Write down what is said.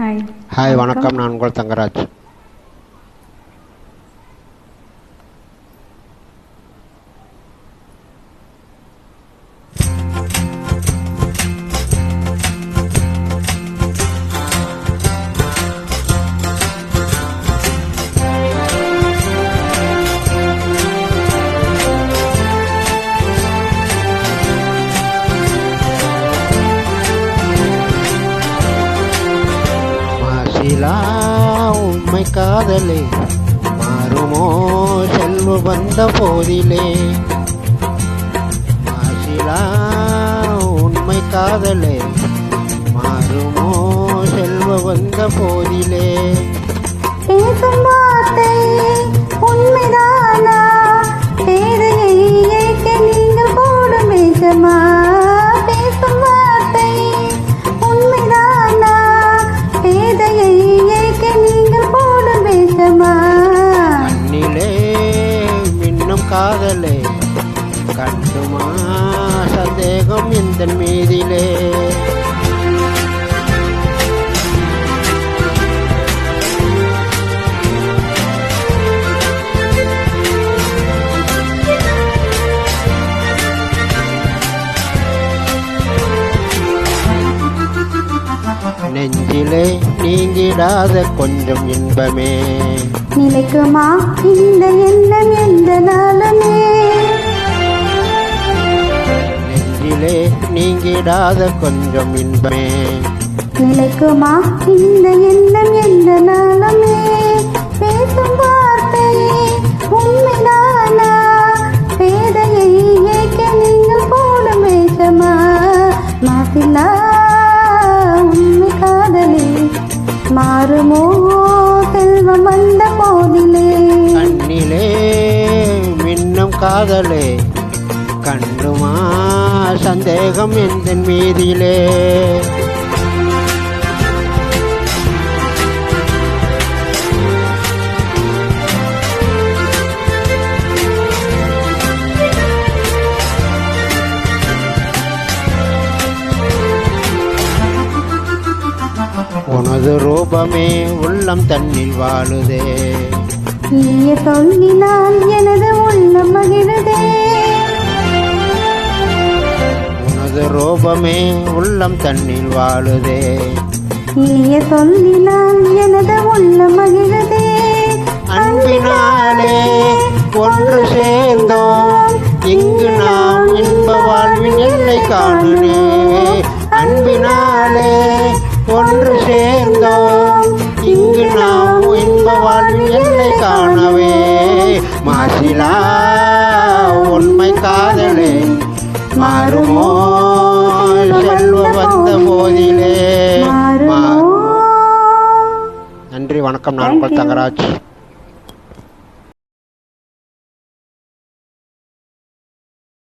Hi hi வணக்கம். நான் உங்கள் தங்கராஜ். மாசிலா உண்மை காதலே. மாறுமோ செல்வ வந்த போதிலே. மாசிலா உண்மை காதலே. மாறுமோ செல்வ வந்த போதிலே. பேசும் காதலே. கட்டுமா சந்தேகம் இந்த மீதிலே? நெஞ்சிலே நீங்கிடாத கொஞ்சம் இன்பமே. நிலைக்குமா இந்த எண்ணம் நீங்கிடாத கொஞ்சம் இன்பமே. நிலைக்குமா இந்த எண்ணம் எந்த நாளுமே? பேசும் வார்த்தை உண்மைதானா? பேதையை ஏற்க நீங்கள் போடும் வேஷமா? மாசிலா உண்மை காதலே. மாறுமோ செல்வம் வந்த போதிலே? கண்ணிலே மின்னும் காதலே. கண்டுமா? சந்தேகம் எந்த மீதியிலே. உனது ரூபமே உள்ளம் தன்னில் வாழுதே. நீய சொல்லினால் எனது உள்ளம் மகிழுதே. ரூபமே உள்ளம் தன்னில் வாழுதே. இனிய சொல்லினால் எனது உள்ளம் மகிழுதே. அன்பினாலே ஒன்று சேர்ந்தோம். இங்கு நாம் இன்ப வாழ்வின் எல்லை காணுனே அன்பினாலே ஒன்று சேர்ந்தோம். இங்கு நாம் இன்ப வாழ்வின் எல்லை காணவே. மாசிலா உண்மை காதலே மாறுமோ? போதிலே மா- மாறுமோ நன்றி